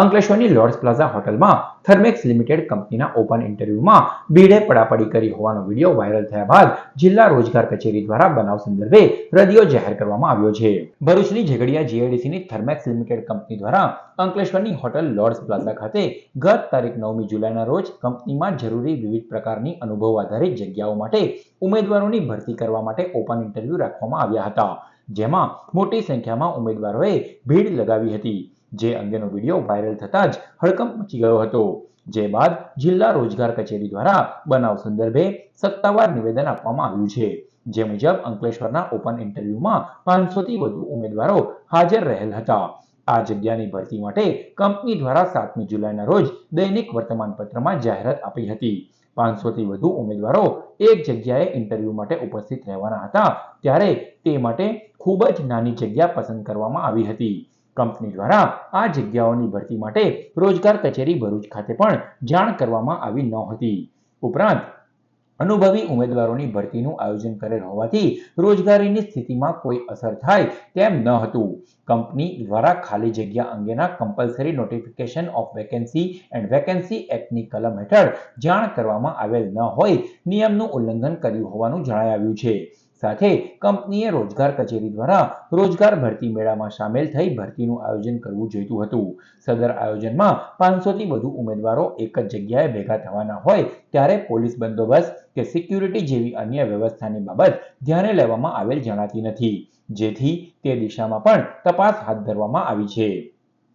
અંકલેશ્વરની lords plaza હોટલમાં Thermax limited કંપનીના open ઇન્ટરવ્યુમાં ભીડે પડાપડી કરી હોવાનો વીડિયો વાયરલ થયા બાદ જિલ્લા રોજગાર કચેરી દ્વારા બનાવ સંદર્ભે રદિયો જાહેર કરવામાં આવ્યો છે. ભરૂચની ઝઘડિયા જીઆઈડીસીની થર્મેક્સ લિમિટેડ કંપની દ્વારા અંકલેશ્વરની હોટલ લોર્ડ્સ પ્લાઝા ખાતે ગત તારીખ નવમી જુલાઈના રોજ કંપનીમાં જરૂરી વિવિધ પ્રકારની અનુભવ આધારિત જગ્યાઓ માટે ઉમેદવારોની ભરતી કરવા માટે ઓપન ઇન્ટરવ્યુ રાખવામાં આવ્યા હતા, જેમાં મોટી સંખ્યામાં ઉમેદવારોએ ભીડ લગાવી હતી. જે અંગેનો વીડિયો વાયરલ થતાં જ હડકંપ મચી ગયો હતો. જે બાદ જિલ્લા રોજગાર કચેરી દ્વારા બનાવ સંદર્ભે સત્તાવાર નિવેદન આપવામાં આવ્યું છે. જે મુજબ અંકલેશ્વરના ઓપન ઇન્ટરવ્યુમાં પાંચસોથી વધુ ઉમેદવારો હાજર રહેલ હતા. આ જગ્યાની ભરતી માટે કંપની દ્વારા સાતમી જુલાઈના રોજ દૈનિક વર્તમાનપત્રમાં જાહેરાત આપી હતી. પાંચસોથી વધુ ઉમેદવારો એક જગ્યાએ ઇન્ટરવ્યુ માટે ઉપસ્થિત રહેવાના હતા, ત્યારે તે માટે ખૂબ જ નાની જગ્યા પસંદ કરવામાં આવી હતી. કંપની દ્વારા આ જગ્યાઓની ભરતી માટે રોજગાર કચેરી ભરૂચ ખાતે પણ જાણ કરવામાં આવી નહોતી. ઉપરાંત, અનુભવી ઉમેદવારોની ભરતીનું આયોજન કરેલ હોવાથી રોજગારીની સ્થિતિમાં કોઈ અસર થાય તેમ ન હતું. કંપની દ્વારા ખાલી જગ્યા અંગેના compulsory notification of vacancy and vacancy એક્ટની કલમ હેઠળ જાણ કરવામાં આવેલ ન હોય, નિયમનું ઉલ્લંઘન કર્યું હોવાનું જણાવ્યું છે. સાથે કંપનીએ રોજગાર કચેરી દ્વારા રોજગાર ભરતી મેળામાં સામેલ થઈ ભરતીનું આયોજન કરવું જોઈતું હતું. સદર આયોજનમાં પાંચસોથી વધુ ઉમેદવારો એક જ જગ્યાએ ભેગા થવાના હોય ત્યારે પોલીસ બંદોબસ્ત કે સિક્યુરિટી જેવી અન્ય વ્યવસ્થાની બાબત ધ્યાને લેવામાં આવેલ જણાતી નથી. જેથી તે દિશામાં પણ તપાસ હાથ ધરવામાં આવી છે.